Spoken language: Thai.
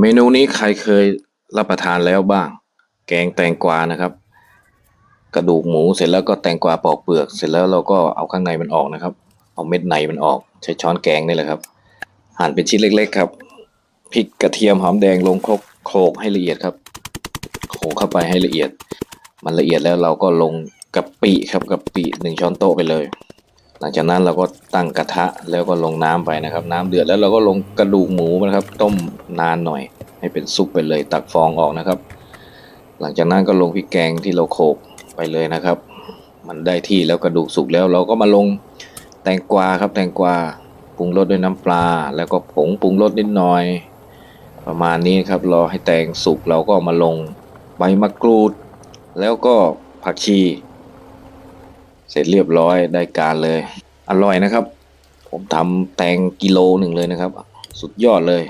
เมนูนี้ใครเคยรับประทานแล้วบ้าง แกงแตงกวานะครับ กระดูกหมูเสร็จแล้วก็แตงกวาปอกเปลือก เสร็จแล้วเราก็เอาข้างในมันออกนะครับ เอาเม็ดในมันออก ใช้ช้อนแกงนี่แหละครับ หั่นเป็นชิ้นเล็ก ๆ ครับพริกกระเทียมหอมแดงลงคลกโขลกให้ละเอียดครับโขลกเข้าไปให้ละเอียด มันละเอียดแล้วเราก็ลงกะปิครับกะปิหนึ่งช้อนโต๊ะไปเลย หลังจากนั้นเราก็ตั้งกระทะแล้วก็ลงน้ำไปนะครับ น้ำเดือดแล้วเราก็ลงกระดูกหมูนะครับ ต้มนานหน่อย ให้เป็นซุปไปเลยตักฟองออกนะครับ หลังจากนั้นก็ลงพริกแกงที่เราโขลกไปเลยนะครับ มันได้ที่แล้วกระดูกสุกแล้วเราก็มาลงแตงกวาครับ แตงกวาปรุงรสด้วยน้ำปลา แล้วก็ผงปรุงรสนิดหน่อย ประมาณนี้ครับรอให้แตงสุกเราก็มาลงใบมะกรูด แล้วก็ผักชี เสร็จเรียบร้อยได้การเลย อร่อยนะครับ ผมทำแตงกิโลหนึ่งเลยนะครับ สุดยอดเลย